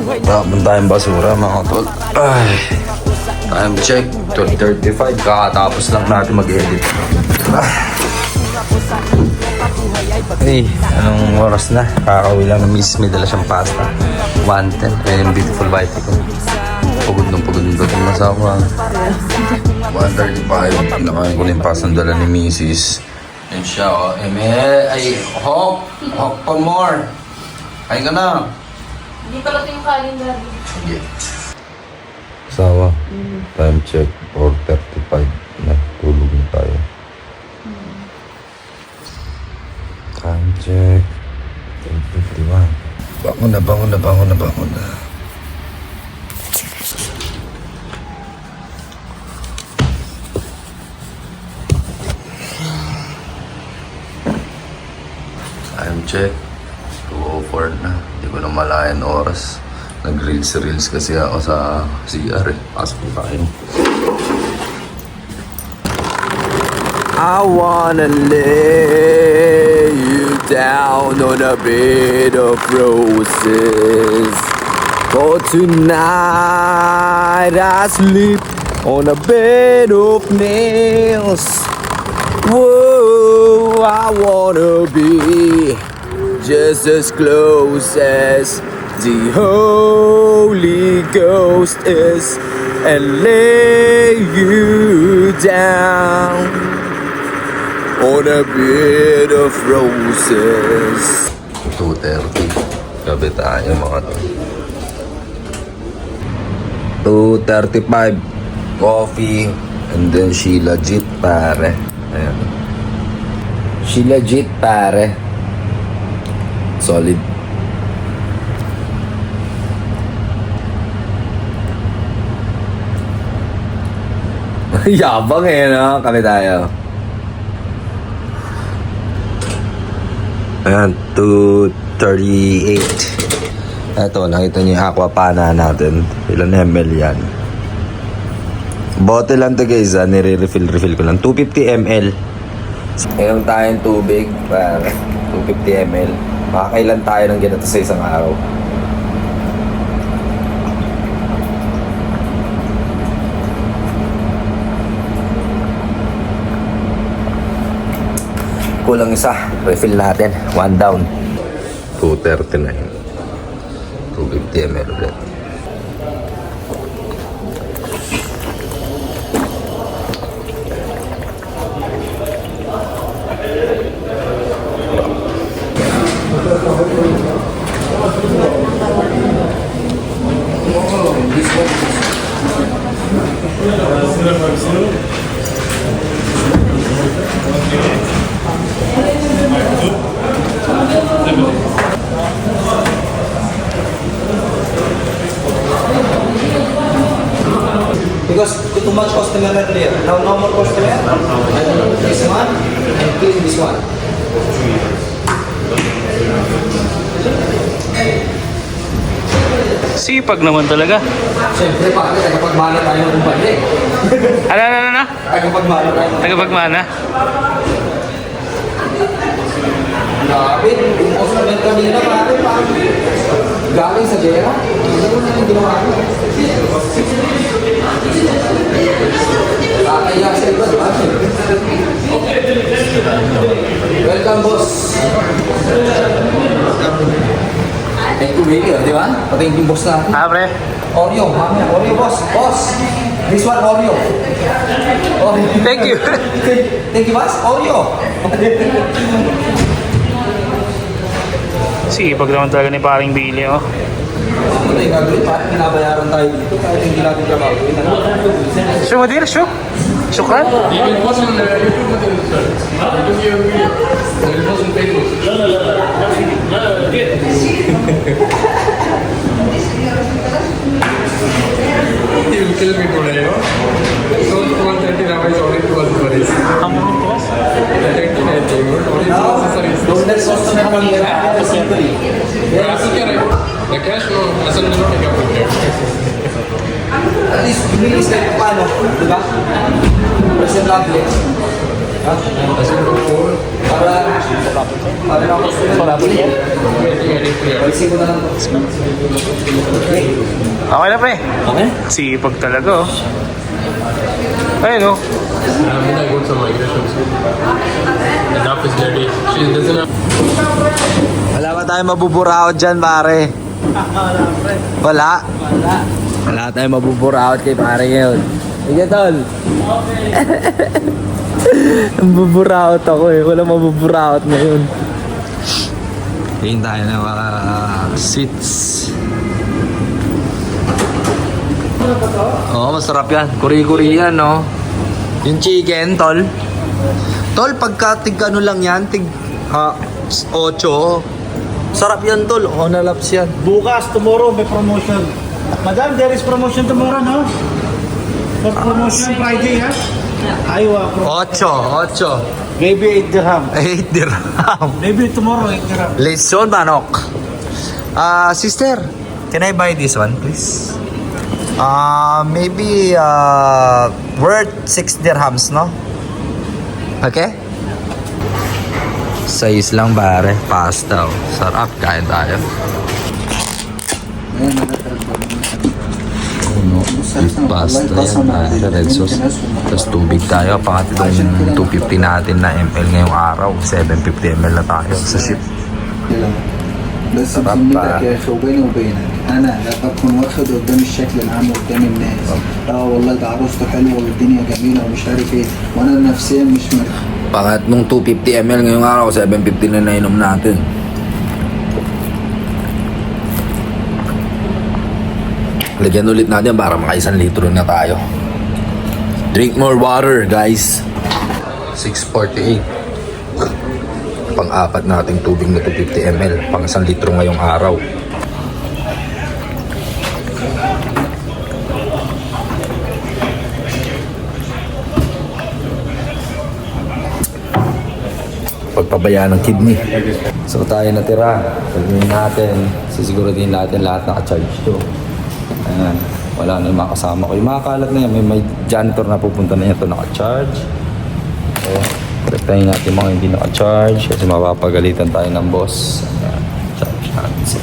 Tapon tayong basura mga tol. Ay. Time check. 12.35. Kakatapos lang natin mag-edit. Hey, anong oras na? Kakauwi lang ng miss. May dala siyang pasta. 110. Ayun beautiful bite ko. Pagod ng pagod ng dating masawa. 135. Pinakain ko na yung pasta ng dala ni Mrs. Yan siya, oh. Eme, ay, hop. Hop pa more. Kain ka na. Hindi pala ito yung calendar. Sige. Sawa. Time check. 4.35 na. Tulog na tayo. Time check. 10.51. Bangon na, bangon na, bangon na, bangon na. Time check. 2.04 na. Ko na malayan oras. Nag-reels-reels kasi ako sa CR eh. Pasok ko tayo. I wanna lay you down on a bed of roses. For tonight I sleep on a bed of nails. Whoa, I wanna be just as close as the Holy Ghost is and lay you down on a bed of roses. 2.30. Gabi tayo mga to. 2.35. Coffee. And then she legit pare. Ayan. She legit pare. Solid. Yabang eh, no? Kami tayo. Ayan, 238. Ito, nakita niyo yung aquapana natin. Ilan ml yan? Bote lang to guys, ah. nire-refill-refill ko lang. 250 ml. Ngayon tayong tubig, pare. 250 ml. Makakailan tayo ng ganito sa isang araw. Kulang isa. Refill natin. One down. 230 na yun. 250 ml ulit. Because too much customer are there. Now no more customer. And this one and clean this one. Sipag naman talaga. Siyempre, pare, tagapagmana tayo ng kumpanya. Ano, ano, ano, ano? Tagapagmana tayo Tagapagmana? Grabe, yung customer kanina, pare, pare. Galing sa Jera. Hindi mo na yung ginawa ko. Kakaya sa iba, ba? Welcome, boss. Thank you, baby, di ba? Pati yung boss natin. Ah, pre. Oreo, mamaya. Oreo, boss. Boss. This one, Oreo. Oreo. Thank you. Thank you, boss. Oreo. Sipag naman talaga ni paring Billy, oh. Ano yung gagawin? Parang binabayaran tayo dito kahit hindi natin trabaho. Sure, Madir, sure. Shukran. You will kill me today, no? So, 130 now is only 12 worries. How many plus? 30 I think, only Now, accessories. don't let customer come here. Right. The cash, no, not take up with that. At least, bilis kahit paano. Di ba? Lovely. Ha? Go forward. Para Wala po niya. Alisin ko na lang. Okay na pre. Okay? Sipag talaga oh. Ayun oh. I'm gonna go to migration soon. The is ready. She doesn't have. Wala ba tayong mabuburaot dyan, pare? Wala. Wala. Wala tayong mabuburaot kay pare ngayon. Sige, tol. Mabuburaot ako eh. Wala mabuburaot ngayon. Tingin tayo ng mga seats. Oo, masarap yan. Kuri-kuri yan, no? Yung chicken, tol. Tol, pagka tig ano lang yan, tig ah, 8. Sarap yan, tol. O, nalaps yan. Bukas, tomorrow, may promotion. Madam, there is promotion tomorrow, no? For promotion Friday, ha? Aywa, pro- 8, 8. maybe 8 dirham. 8 dirham. Maybe tomorrow 8 dirham. Leson manok. Ah, sister, can I buy this one, please? Ah, maybe uh, worth 6 dirhams, no? Okay? Size lang pare, pasta. oh. Sarap, kain tayo. With pasta yan, pare, red sauce. Tapos tubig tayo, pangatlong 250 natin na ml ngayong araw. 750 ml na tayo sa ship. بس بذمتك. يا أخي وبيني وبينك أنا لا بكون واخد قدام الشكل العام قدام الناس آه والله ده عروسته حلوة والدنيا جميله ومش عارف إيه وأنا نفسيا مش مرتاح Pangatlong 250 ml ngayong araw, 750 na nainom natin. Lagyan ulit natin para maka isang litro na tayo. Drink more water, guys. 648. Pang-apat nating tubig na 250 ml. Pang isang litro ngayong araw. Pagpabayaan ng kidney. So tayo natira. Pagdating natin, sisiguraduhin natin lahat naka-charge to. Ayan. Wala na yung mga kasama ko. Yung mga kalat na yan, may, may janitor na pupunta na yan ito naka-charge. So, correctahin natin mga hindi naka-charge kasi mapapagalitan tayo ng boss. Ayan. Charge natin.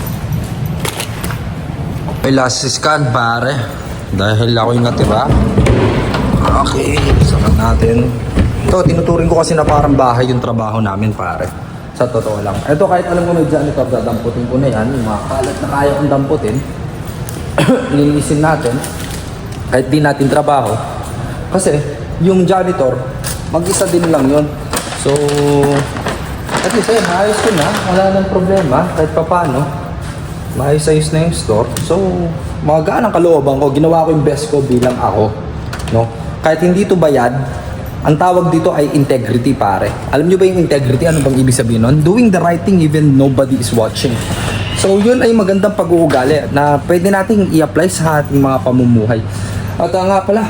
May last scan pare. Dahil ako yung natira. Okay, sakat natin. Ito, tinuturing ko kasi na parang bahay yung trabaho namin, pare. Sa totoo lang. Ito, kahit alam ko may janitor, dadamputin ko na yan. Yung mga kalat na kaya kong damputin. Linisin natin. Kahit di natin trabaho. Kasi, yung janitor, mag-isa din lang yun. So, at least, eh, maayos ko na. Wala nang problema. Kahit pa paano. Maayos-ayos na yung store. So, magaan ang kalooban ko. Ginawa ko yung best ko bilang ako. No? Kahit hindi to bayad, ang tawag dito ay integrity, pare. Alam nyo ba yung integrity? Ano bang ibig sabihin nun? Doing the right thing even nobody is watching. So, yun ay magandang pag-uugali na pwede nating i-apply sa ating mga pamumuhay. At ah, nga pala,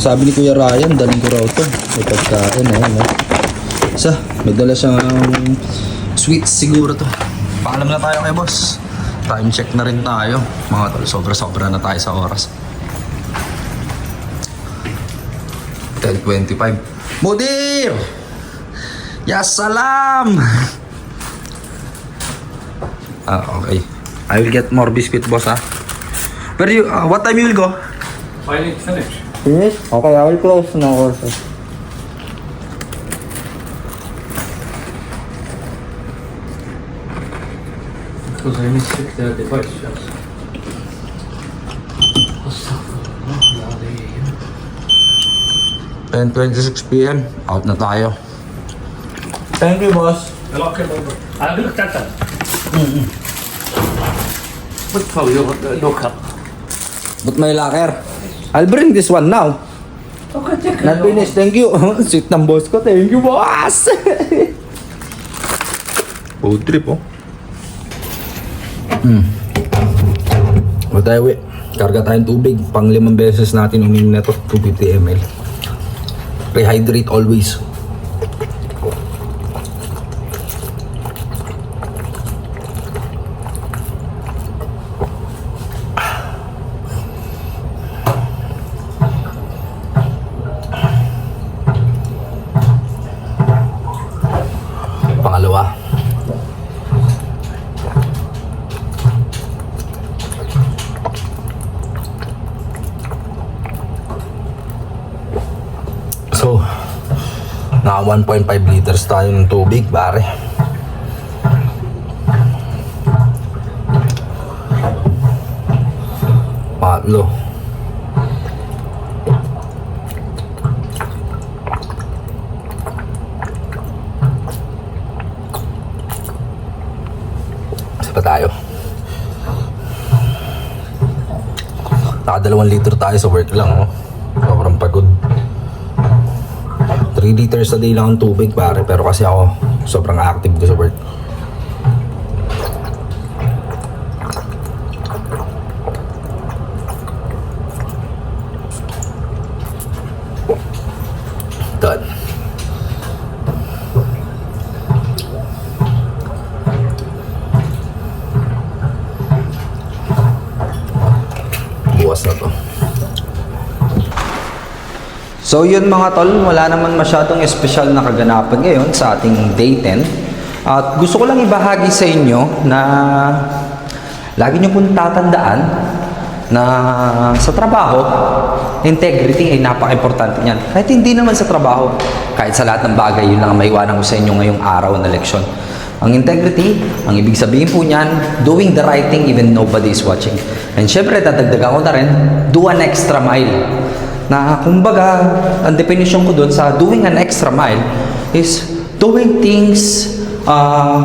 sabi ni Kuya Ryan, daling ko raw to. May pagkain, eh, no? Sa, may dala siyang sweets siguro to. Paalam na tayo kay boss. Time check na rin tayo. Mga tol, sobra-sobra na tayo sa oras. 10.25. Mudir! Ya salam! Ah, okay. I will get more biscuit, boss, ah. Where you, uh, what time you will go? Finally, finish. Finish? Okay, I will close now also. Because I mistook the device, yes. 10.26pm, out na tayo. Thank you, boss. You're welcome, brother. I'll look at that. Mm-hmm. What for you look up? But my locker. I'll bring this one now. Okay, take it. Not finished, thank you. Sweet ng boss ko, thank you, boss. Road trip, oh. Hmm. O tayo, we. Karga tayong tubig. Pang limang beses natin uminom na to. 250 ml. Rehydrate always. Naka 1.5 liters tayo ng tubig, pare. Patlo. Isa pa tayo. Nakadalawang liter tayo sa work lang, oh. 3 liters a day lang ang tubig, pare. Pero kasi ako, sobrang active ko sa work. So yun mga tol, wala naman masyadong espesyal na kaganapan ngayon sa ating day 10. At gusto ko lang ibahagi sa inyo na lagi nyo pong tatandaan na sa trabaho, integrity ay napaka-importante niyan. Kahit hindi naman sa trabaho, kahit sa lahat ng bagay, yun lang ang maiwanan ko sa inyo ngayong araw na leksyon. Ang integrity, ang ibig sabihin po niyan, doing the right thing even nobody is watching. And syempre, dadagdagan ko na rin, do an extra mile na kumbaga ang definition ko doon sa doing an extra mile is doing things uh,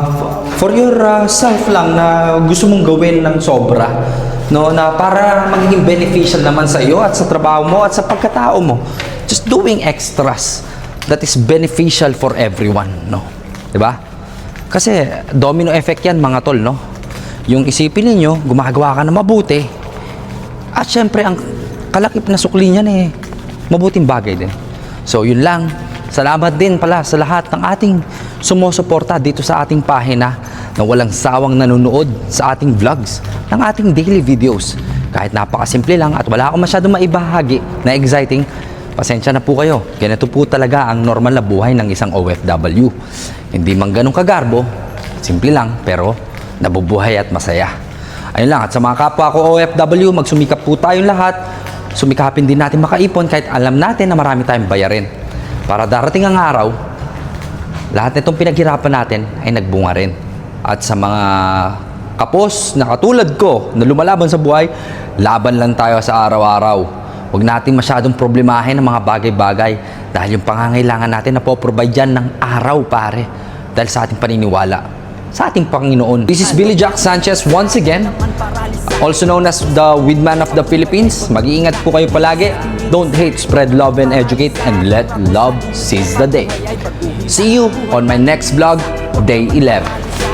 for yourself lang na gusto mong gawin ng sobra no? Na para magiging beneficial naman sa iyo at sa trabaho mo at sa pagkatao mo. Just doing extras that is beneficial for everyone no? 'di ba? Kasi domino effect yan mga tol no? Yung isipin ninyo gumagawa ka na mabuti. At syempre, ang kalakip na sukli niyan eh, mabuting bagay din. So, yun lang. Salamat din pala sa lahat ng ating sumusuporta dito sa ating pahina na walang sawang nanonood sa ating vlogs, ng ating daily videos. Kahit napakasimple lang at wala akong masyadong maibahagi na exciting, pasensya na po kayo. Ganito po talaga ang normal na buhay ng isang OFW. Hindi man ganun kagarbo, simple lang, pero nabubuhay at masaya. Ayun lang, at sa mga kapwa ko OFW, magsumikap po tayong lahat. Sumikapin din natin makaipon kahit alam natin na marami tayong bayarin. Para darating ang araw, lahat nitong pinaghirapan natin ay nagbunga rin. At sa mga kapos na katulad ko na lumalaban sa buhay, laban lang tayo sa araw-araw. Huwag natin masyadong problemahin ang mga bagay-bagay dahil yung pangangailangan natin na po-provide yan ng araw, pare. Dahil sa ating paniniwala sa ating Panginoon. This is Billy Jack Sanchez once again, also known as the Weedman of the Philippines. Mag-iingat po kayo palagi. Don't hate, spread love and educate, and let love seize the day. See you on my next vlog, Day 11.